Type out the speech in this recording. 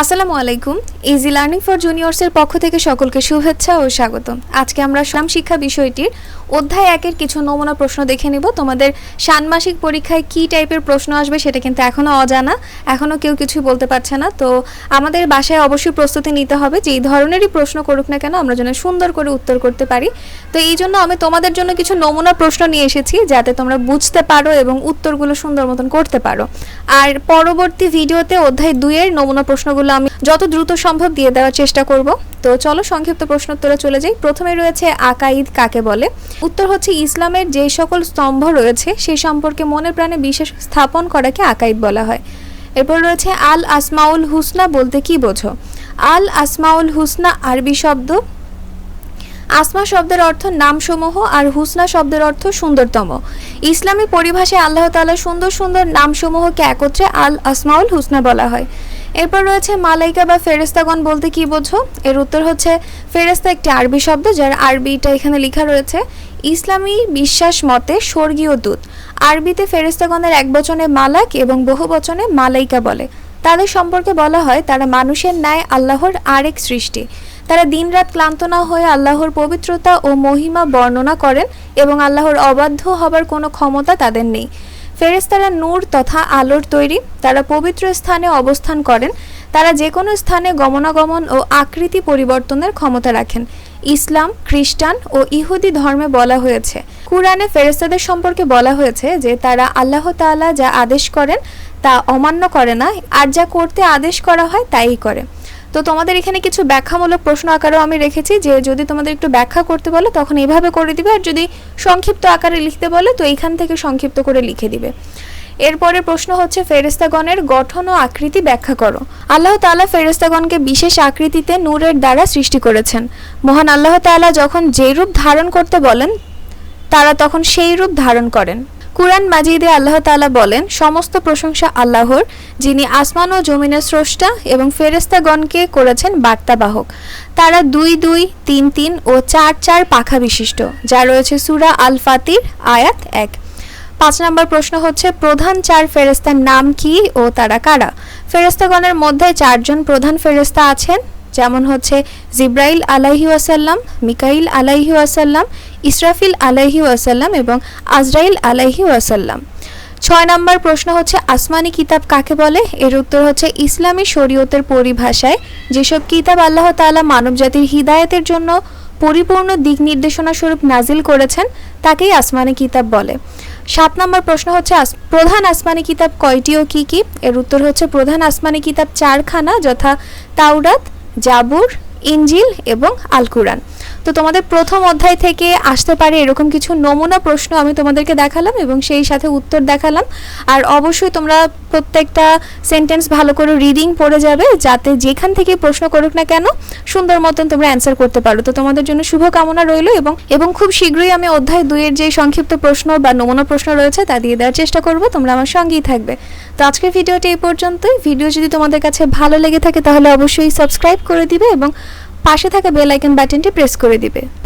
আসসালামু আলাইকুম। Easy learning for জুনিয়র্সের পক্ষ থেকে সকলকে শুভেচ্ছা ও স্বাগত আজকে আমরা শ্রম শিক্ষা বিষয়টির অধ্যায় একের কিছু নমুনা প্রশ্ন দেখে নিব। তোমাদের ষান্মাসিক পরীক্ষায় কি টাইপের প্রশ্ন আসবে সেটা কিন্তু এখনও অজানা এখনও কেউ কিছু বলতে পারছে না। তো আমাদের বাসায় অবশ্যই প্রস্তুতি নিতে হবে যে এই ধরনেরই প্রশ্ন করুক না কেন, আমরা যেন সুন্দর করে উত্তর করতে পারি। তো এই জন্য আমি তোমাদের জন্য কিছু নমুনা প্রশ্ন নিয়ে এসেছি, যাতে তোমরা বুঝতে পারো এবং উত্তরগুলো সুন্দর মতন করতে পারো। আর পরবর্তী ভিডিওতে অধ্যায় দুইয়ের নমুনা প্রশ্নগুলো যত দ্রুত সম্ভব দিয়ে দেওয়ার চেষ্টা করব। তো চলো সংক্ষিপ্ত প্রশ্ন উত্তরে চলে যাই। প্রথমে রয়েছে, আকাইদ কাকে বলে? উত্তর হচ্ছে, ইসলামের যে সকল স্তম্ভ রয়েছে সেই সম্পর্কে মনে প্রাণে বিশেষ স্থাপন করাকে আকাইদ বলা হয়। এরপর রয়েছে, আল আসমাউল হুসনা বলতে কি বোঝো? আল আসমাউল হুসনা আরবি শব্দ। আসমা শব্দের অর্থ নামসমূহ আর হুসনা শব্দের অর্থ সুন্দরতম। ইসলামী পরিভাষায় আল্লাহ তাআলা সুন্দর সুন্দর নামসমূহকে একত্রে আল আসমাউল হুসনা বলা হয়। এরপর রয়েছে মালাইকা বা ফেরেস্তাগণ বলতে কি বোঝো? এর উত্তর হচ্ছে ফেরেস্তা একটি আরবি শব্দ যার আরবিটা এখানে লেখা রয়েছে, ইসলামী বিশ্বাস মতে স্বর্গীয় দূত। আরবিতে ফেরেস্তাগণের এক বচনে মালাক এবং বহু বচনে মালাইকা বলে। তাদের সম্পর্কে বলা হয়, তারা মানুষের ন্যায় আল্লাহর আরেক সৃষ্টি। তারা দিনরাত ক্লান্ত না হয়ে আল্লাহর পবিত্রতা ও মহিমা বর্ণনা করেন এবং আল্লাহর অবাধ্য হবার কোনো ক্ষমতা তাদের নেই। ফেরেশতারা নূর তথা আলোর তৈরি, তারা পবিত্র স্থানে অবস্থান করেন, তারা যে কোনো স্থানে গমনাগমন ও আকৃতি পরিবর্তনের ক্ষমতা রাখেন। ইসলাম, খ্রিস্টান ও ইহুদি ধর্মে বলা হয়েছে। কুরআনে ফেরেস্তাদের সম্পর্কে বলা হয়েছে যে, তারা আল্লাহ তাআলা যা আদেশ করেন তা অমান্য করে না, আর যা করতে আদেশ করা হয় তাই করে। তো তোমাদের এখানে কিছু ব্যাখ্যামূলক প্রশ্ন আকারেও আমি রেখেছি যে যদি তোমাদের একটু ব্যাখ্যা করতে বলো, তখন এইভাবে করে দিবে। আর যদি সংক্ষিপ্ত আকারে লিখতে বলে, তো এইখান থেকে সংক্ষিপ্ত করে লিখে দিবে। এরপরে প্রশ্ন হচ্ছে ফেরেস্তাগণের গঠন ও আকৃতি ব্যাখ্যা করো। আল্লাহ তালা ফেরেস্তাগণকে বিশেষ আকৃতিতে নূরের দ্বারা সৃষ্টি করেছেন। মহান আল্লাহ তাআলা যখন যেই রূপ ধারণ করতে বলেন, তারা তখন সেই রূপ ধারণ করেন। কুরআন মাজিদে আল্লাহ তাআলা বলেন, সমস্ত প্রশংসা আল্লাহর, যিনি আসমান ও জমিনের স্রষ্টা এবং ফেরেস্তাগণকে করেছেন বার্তাবাহক। তারা দুই দুই তিন তিন ও চার চার পাখা বিশিষ্ট, যা রয়েছে সূরা আল ফাতির আয়াত এক। পাঁচ নম্বর প্রশ্ন হচ্ছে, প্রধান চার ফেরেস্তার নাম কি ও তারা কারা? ফেরেস্তাগণের মধ্যে চারজন প্রধান ফেরেস্তা আছেন? যেমন হচ্ছে জিব্রাইল আলাইহি ওয়াসাল্লাম, মিকাইল আলাইহি ওয়াসাল্লাম, ইসরাফিল আলাইহি ওয়াসাল্লাম এবং আজরাইল আলাইহি ওয়াসাল্লাম। ছয় নম্বর প্রশ্ন হচ্ছে, আসমানি কিতাব কাকে বলে? এর উত্তর হচ্ছে, ইসলামী শরীয়তের পরিভাষায় যেসব কিতাব আল্লাহ তাআলা মানবজাতির হিদায়তের জন্য পরিপূর্ণ দিক নির্দেশনা স্বরূপ নাজিল করেছেন, তাকেই আসমানি কিতাব বলে। সাত নম্বর প্রশ্ন হচ্ছে প্রধান আসমানি কিতাব কয়টি ও কি কি? এর উত্তর হচ্ছে, প্রধান আসমানি কিতাব চারখানা, যথা তাওরাত জাবুর ইঞ্জিল এবং আল কুরআন তো তোমাদের প্রথম অধ্যায় থেকে আসতে পারে এরকম কিছু নমুনা প্রশ্ন আমি তোমাদেরকে দেখালাম এবং সেই সাথে উত্তর দেখালাম। আর অবশ্যই তোমরা প্রত্যেকটা সেন্টেন্স ভালো করে রিডিং পড়ে যাবে, যাতে যেখান থেকে প্রশ্ন করুক না কেন সুন্দর মতন তোমরা অ্যান্সার করতে পারো। তো তোমাদের জন্য শুভকামনা রইল এবং এবং খুব শীঘ্রই আমি অধ্যায় দুইয়ের যে সংক্ষিপ্ত প্রশ্ন বা নমুনা প্রশ্ন রয়েছে তা দিয়ে দেওয়ার চেষ্টা করব। তোমরা আমার সঙ্গেই থাকবে। তো আজকের ভিডিওটি এই পর্যন্তই। ভিডিও যদি তোমাদের কাছে ভালো লেগে থাকে তাহলে অবশ্যই সাবস্ক্রাইব করে দিবে এবং পাশে থাকা বেল আইকন বাটনটি প্রেস করে দিবে।